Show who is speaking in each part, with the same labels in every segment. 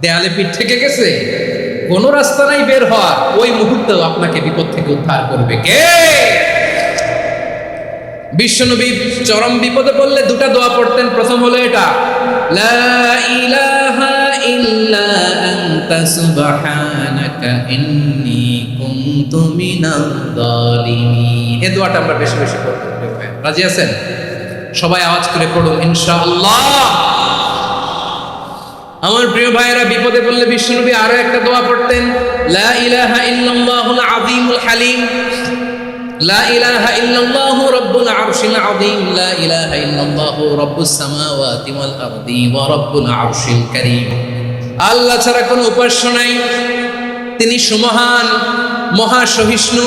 Speaker 1: দেয়ালে পিঠ থেকে গেছে। কোন রাস্তা নাই বের হওয়ার। ওই মুহূর্তেও আপনাকে বিপদ থেকে উদ্ধার করবে কে? বিশ্বনবী চরম বিপদে পড়লে দুটা দোয়া পড়তেন। প্রথম হলো এটা দোয়াটা আমরা বেশি রাজি আছেন? সবাই আওয়াজ করে পড়ুন, ইনশাআল্লাহ। আমার প্রিয় ভাইয়েরা, বিপদে পড়লে বিষ্ণুনবী আরও একটা দোয়া পড়তেন, লা ইলাহা ইল্লাল্লাহুল আযীমুল হালিম। লা ইলাহা ইল্লাল্লাহু রব্বুল আরশিল আযীম। লা ইলাহা ইল্লাল্লাহু রব্বুস সামাওয়াতি ওয়াল আরদি ওয়া রব্বুল আরশিল কারীম। আল্লাহ ছাড়া কোনো উপাস্য নাই। তিনি সুমহান মহা সহিষ্ণু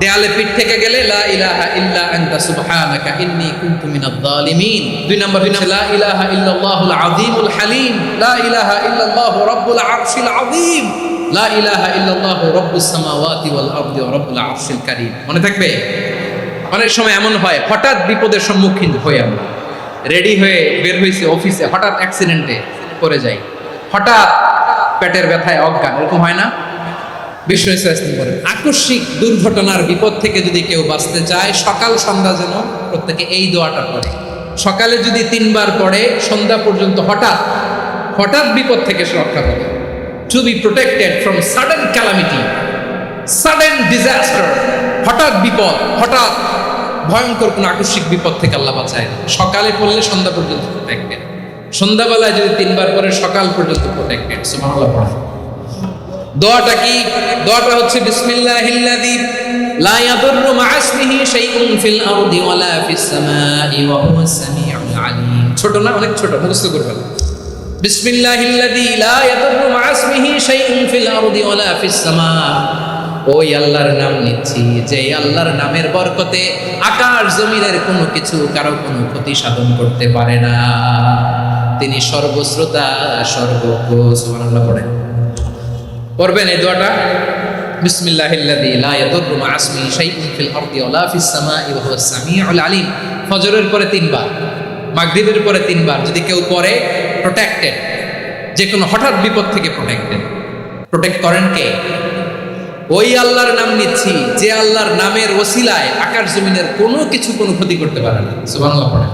Speaker 1: দেয়ালে পিঠ থেকে গেলে, লা ইলাহা ইল্লা আনতা, সুবহানাকা ইন্নী কুনতু মিনাজ জালিমিন দুই নম্বর হচ্ছে, লা ইলাহা ইল্লাল্লাহুল আযীমুল হালিম। লা ইলাহা ইল্লাল্লাহু রাব্বুল আরশিল আযীম। লা ইলাহা ইল্লাল্লাহু রাব্বুস সামাওয়াতি ওয়াল আরদি ওয়া রাব্বুল আরশিল কারীম। মনে থাকবে? অনেক সময় এমন হয়, হঠাৎ বিপদের সম্মুখীন হই আমরা। রেডি হয়ে বের হয়েছে অফিসে, হঠাৎ অ্যাক্সিডেন্টে পড়ে যাই। হঠাৎ পেটের ব্যথায় অজ্ঞান, এরকম হয় না? বিশ্ব ইসলাম বলেন আকস্মিক দুর্ঘটনার বিপদ থেকে যদি কেউ বাঁচতে চায়, সকাল সন্ধ্যা যেন প্রত্যেকে এই দোয়াটা পড়ে। সকালে যদি তিনবার পড়ে, সন্ধ্যা পর্যন্ত হঠাৎ হঠাৎ বিপদ থেকে সে রক্ষা পাবে। To be protected from sudden calamity sudden disaster হঠাৎ বিপদ, হঠাৎ ভয়ঙ্কর কোন আকস্মিক বিপদ থেকে আল্লাহ বাঁচায়। সকালে পড়লে সন্ধ্যা পর্যন্ত প্রোটেক্টেড সন্ধ্যাবেলায় যদি তিনবার পরে সকাল পর্যন্ত প্রোটেক্টেড সুবহানাল্লাহ, পড়ে। দোয়াটা কি? দোয়াটা হচ্ছে, বিসমিল্লাহিল্লাযী লা ইয়াদুররু মা ইসমিহি শাইউন ফিল আরদি ওয়ালা ফিস সামাই ওয়া হুয়াস সামিউল আলিম। ছোট না, অনেক ছোট, মুখস্থ করবেন বিসমিল্লাহিল্লাযী লা ইয়াদুররু মা ইসমিহি শাইউন ফিল আরদি ওয়ালা ফিস সামা। ওই আল্লাহর নাম নিচ্ছি যে আল্লাহর নামের বরকতে আকাশ জমিনের কোনো কিছু কারও কোনো ক্ষতি সাধন করতে পারে না। তিনি সর্বশ্রোতা, সর্বজ্ঞ, সুবহানাল্লাহ পড়েন পড়বেন এই দোয়াটা। সামিউল আলিম। ফজরের পরে তিনবার, মাগরিবের পরে তিনবার যদি কেউ পড়ে প্রোটেক্টেড যে কোনো হঠাৎ বিপদ থেকে প্রোটেক্টেড প্রোটেক্ট করেন কে? ওই আল্লাহর নাম নিচ্ছি, যে আল্লাহর নামের ওসিলায় আকাশ জমিনের কোনো কিছু কোনো ক্ষতি করতে পারে না। সুবহানাল্লাহ পড়ে